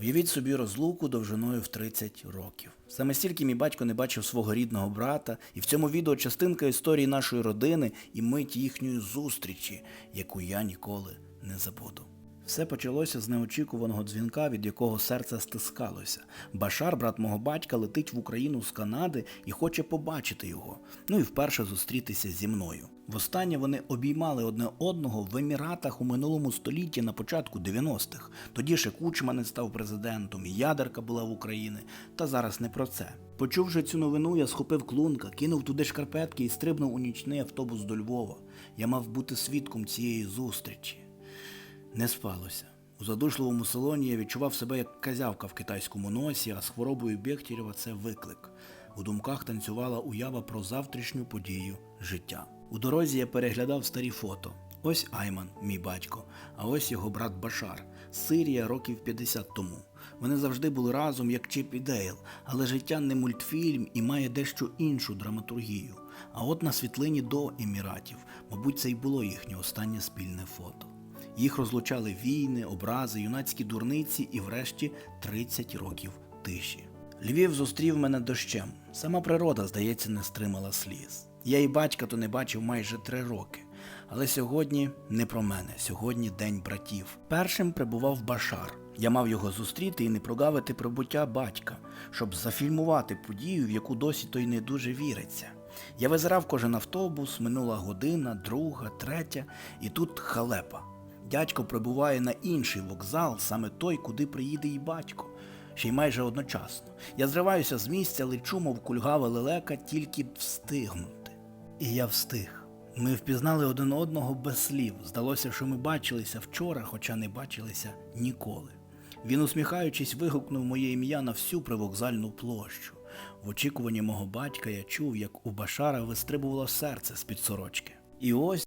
Уявіть собі розлуку довжиною в 30 років. Саме стільки мій батько не бачив свого рідного брата, і в цьому відео частинка історії нашої родини і мить їхньої зустрічі, яку я ніколи не забуду. Все почалося з неочікуваного дзвінка, від якого серце стискалося. Башар, брат мого батька, летить в Україну з Канади і хоче побачити його. Ну і вперше зустрітися зі мною. Востаннє вони обіймали одне одного в Еміратах у минулому столітті на початку 90-х. Тоді ще Кучма не став президентом, і ядерка була в Україні. Та зараз не про це. Почувши цю новину, я схопив клунка, кинув туди шкарпетки і стрибнув у нічний автобус до Львова. Я мав бути свідком цієї зустрічі. Не спалося. У задушливому салоні я відчував себе як казявка в китайському носі, а з хворобою Бехтєрєва це виклик. У думках танцювала уява про завтрашню подію життя. У дорозі я переглядав старі фото. Ось Айман, мій батько, а ось його брат Башар, Сирія років 50 тому. Вони завжди були разом, як Чіп і Дейл, але життя не мультфільм і має дещо іншу драматургію. А от на світлині до Еміратів, мабуть, це й було їхнє останнє спільне фото. Їх розлучали війни, образи, юнацькі дурниці і врешті 30 років тиші. Львів зустрів мене дощем. Сама природа, здається, не стримала сліз. Я і батька то не бачив майже три роки. Але сьогодні не про мене, сьогодні день братів. Першим прибував Башар. Я мав його зустріти і не прогавити прибуття батька, щоб зафільмувати подію, в яку досі той не дуже віриться. Я визирав кожен автобус, минула година, друга, третя, і тут халепа. Дядько прибуває на інший вокзал, саме той, куди приїде і батько. Ще й майже одночасно. Я зриваюся з місця, лечу, мов кульгава лелека, тільки встигнути. І я встиг. Ми впізнали один одного без слів. Здалося, що ми бачилися вчора, хоча не бачилися ніколи. Він, усміхаючись, вигукнув моє ім'я на всю привокзальну площу. В очікуванні мого батька я чув, як у Башара вистрибувало серце з-під сорочки. І ось